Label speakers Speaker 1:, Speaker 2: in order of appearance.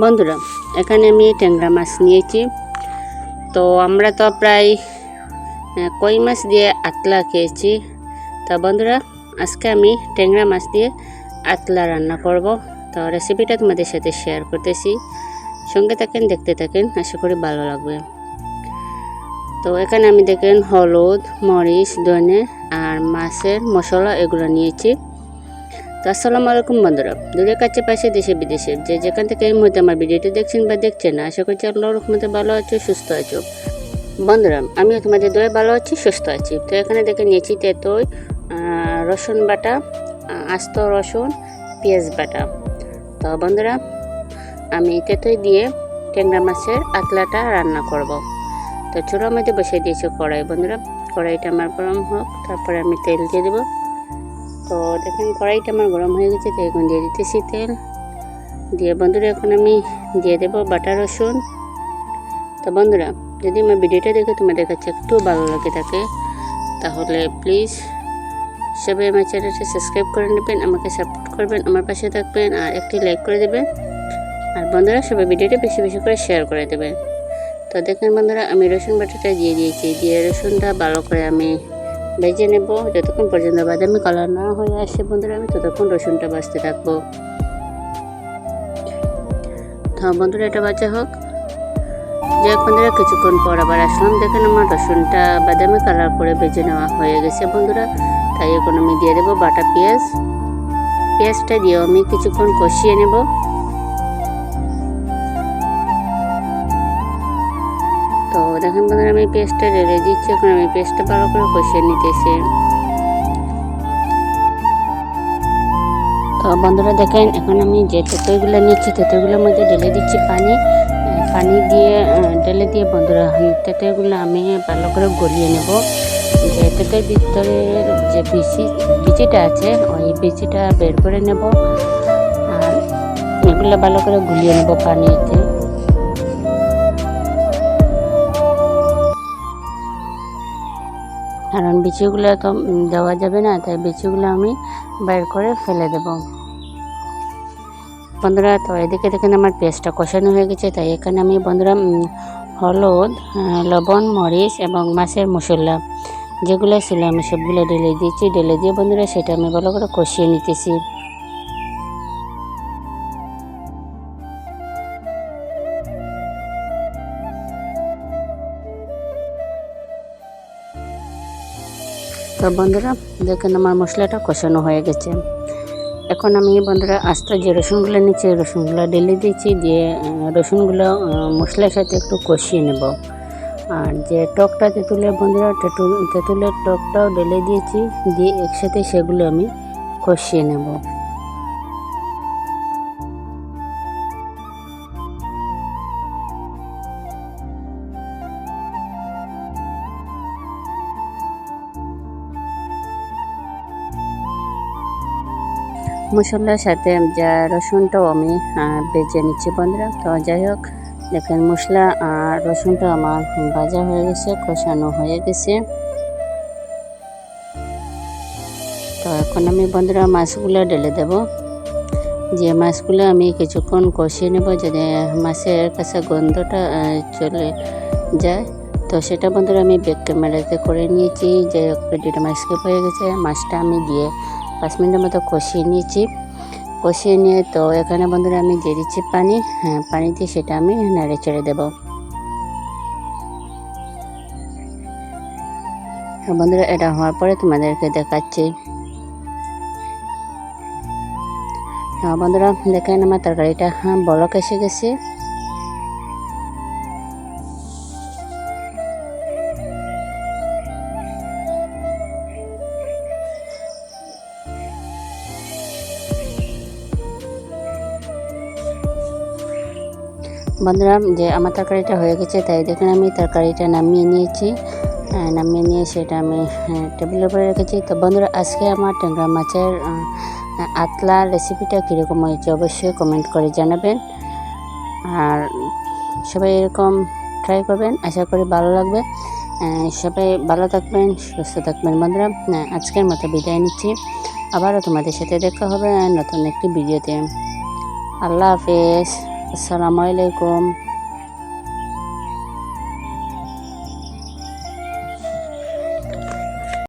Speaker 1: বন্ধুরা, এখানে আমি ট্যাংরা মাছ নিয়েছি। তো আমরা তো প্রায় কই মাছ দিয়ে আতলা খেয়েছি। তা বন্ধুরা, আজকে আমি ট্যাংরা মাছ দিয়ে আতলা রান্না করব। তো রেসিপিটা তোমাদের সাথে শেয়ার করতেছি। সঙ্গে থাকেন, দেখতে থাকেন, আশা করি ভালো লাগবে। তো এখানে আমি দেখেন হলুদ, মরিচ, ধনে আর মাছের মশলা এগুলো নিয়েছি। তো আসসালামু আলাইকুম বন্ধুরা। দূরের কাছে পাশে দেশে বিদেশে। যে যেখান থেকে এই মুহূর্তে আমার ভিডিওটি দেখছেন বা দেখছেন, আশা করছি আল্লাহর রহমতে ভালো আছো, সুস্থ আছো। বন্ধুরা, আমিও তোমাদের দয়ে ভালো আছি, সুস্থ আছি। তো এখানে দেখে নিয়েছি তেতই রসুন বাটা আস্ত রসুন, পেঁয়াজ বাটা। তো বন্ধুরা, আমি তেতই দিয়ে ট্যাংরা মাছের আতলাটা রান্না করব। তো চূড়ার মধ্যে বসিয়ে দিয়েছি কড়াই। বন্ধুরা, কড়াইটা আমার গরম হোক, তারপরে আমি তেল দিয়ে দেবো। তো দেখেন, কড়াইটা আমার গরম হয়ে গেছে, তো এখন দিয়ে দিতেছি তেল। দিয়ে বন্ধুরা, এখন আমি দিয়ে দেবো বাটা রসুন। তো বন্ধুরা, যদি আমার ভিডিওটা দেখে তোমাদের কাছে একটু ভালো লাগে থাকে, তাহলে প্লিজ সবাই আমার চ্যানেলটা সাবস্ক্রাইব করে নেবেন, আমাকে সাপোর্ট করবেন, আমার পাশে থাকবেন, আর একটি লাইক করে দেবেন। আর বন্ধুরা, সবাই ভিডিওটা বেশি বেশি করে শেয়ার করে দেবেন। তো দেখেন বন্ধুরা, আমি রসুন বাটাটা দিয়ে দিয়েছি, দিয়ে রসুনটা ভালো করে আমি ভেজে নেব, যতক্ষণ পর্যন্ত বাদামি কালার না হয়ে আসে বন্ধুরা, আমি ততক্ষণ রসুনটা বাজতে থাকব তো বন্ধুরা, এটা বাজা হোক। যাই বন্ধুরা, কিছুক্ষণ পর আবার আসলাম। দেখেন আমার রসুনটা বাদামি কালার করে ভেজে নেওয়া হয়ে গেছে বন্ধুরা। তাই এখন আমি দিয়ে দেবো বাটা পেঁয়াজ। পেঁয়াজটা দিয়েও আমি কিছুক্ষণ কষিয়ে নেব। দেখেন বন্ধুরা আমি পেস্টটা ঢেলে দিচ্ছি, এখন আমি পেস্টটা ভালো করে কষিয়ে নিতেছি। তো বন্ধুরা দেখেন, এখন আমি যে তেঁতুলগুলো নিচ্ছি, তেঁতুলগুলোর মধ্যে ঢেলে দিচ্ছি পানি। পানি দিয়ে ঢেলে দিয়ে বন্ধুরা তেঁতুলগুলো আমি ভালো করে গলিয়ে নেব। যে তেঁতুলের ভিতরে যে বিচি, বিচিটা আছে, ওই বিচিটা বের করে নেব। আর এগুলো ভালো করে গুলিয়ে নেব পানিতে। কারণ বিচিগুলো তো দেওয়া যাবে না, তাই বিচিগুলো আমি বের করে ফেলে দেব। বন্ধুরা, তো এদিকে দেখেন আমার পেস্টটা কষানো হয়ে গেছে, তাই এখানে আমি বন্ধুরা হলুদ লবণ, মরিচ এবং মাছের মশলা, যেগুলো ছিল আমি সবগুলো ঢেলে দিয়েছি। ঢেলে দিয়ে বন্ধুরা সেটা আমি ভালো করে কষিয়ে নিতেছি। তো বন্ধুরা, দেখেন আমার মশলাটা কষানো হয়ে গেছে। এখন আমি বন্ধুরা আস্তে যে রসুনগুলো নিচ্ছি, রসুনগুলো ঢেলে দিয়েছি, দিয়ে রসুনগুলো মশলার সাথে একটু কষিয়ে নেব। আর যে টকটা তেঁতুলের বন্ধুরা, তেঁতুল, তেঁতুলের টকটাও ঢেলে দিয়েছি, দিয়ে একসাথে সেগুলো আমি কষিয়ে নেব। মশলার সাথে যা রসুনটাও আমি ভেজে নিচ্ছি বন্ধুরা। তো যাই হোক, দেখেন মশলা আর রসুনটা আমার ভাজা হয়ে গেছে, কষানো হয়ে গেছে। তো এখন আমি বন্ধুরা মাছগুলো ঢেলে দেব। যে মাছগুলো আমি কিছুক্ষণ কষিয়ে নেব যাতে মাছের কাছে গন্ধটা চলে যায়। তো সেটা বন্ধুরা আমি ব্যাক ক্যামেরাতে করে নিয়েছি। যে ভিডিওটা আমার স্কিপ হয়ে গেছে। মাছটা আমি দিয়ে পাঁচ মিনিটের মতো কষিয়ে নিয়েছি। কষিয়ে নিয়ে তো এখানে বন্ধুরা আমি দিয়ে দিচ্ছি পানি। হ্যাঁ পানি দিয়ে সেটা আমি নাড়ে ছেড়ে দেবো। হ্যাঁ বন্ধুরা, এটা হওয়ার পরে তোমাদেরকে দেখাচ্ছি। হ্যাঁ বন্ধুরা, দেখেন আমার তরকারিটা হ্যাঁ বলক এসে গেছে। বন্ধুরা যে আমার তরকারিটা হয়ে গেছে তাই দেখেন আমি তরকারিটা নামিয়ে নিয়েছি। আহ, নামিয়ে নিয়ে সেটা আমি টেবিলের উপরে রেখেছি। তো বন্ধুরা আজকে আমার ট্যাংরা মাছের আতলা রেসিপিটা কীরকম হয়েছে অবশ্যই কমেন্ট করে জানাবেন। আর সবাই এরকম ট্রাই করবেন আশা করি ভালো লাগবে। সবাই ভালো থাকবেন সুস্থ থাকবেন বন্ধুরা। আজকের মতো বিদায় নিচ্ছি। আবারও তোমাদের সাথে দেখা হবে নতুন একটি ভিডিওতে আল্লাহ হাফেজ। আসসালামু আলাইকুম।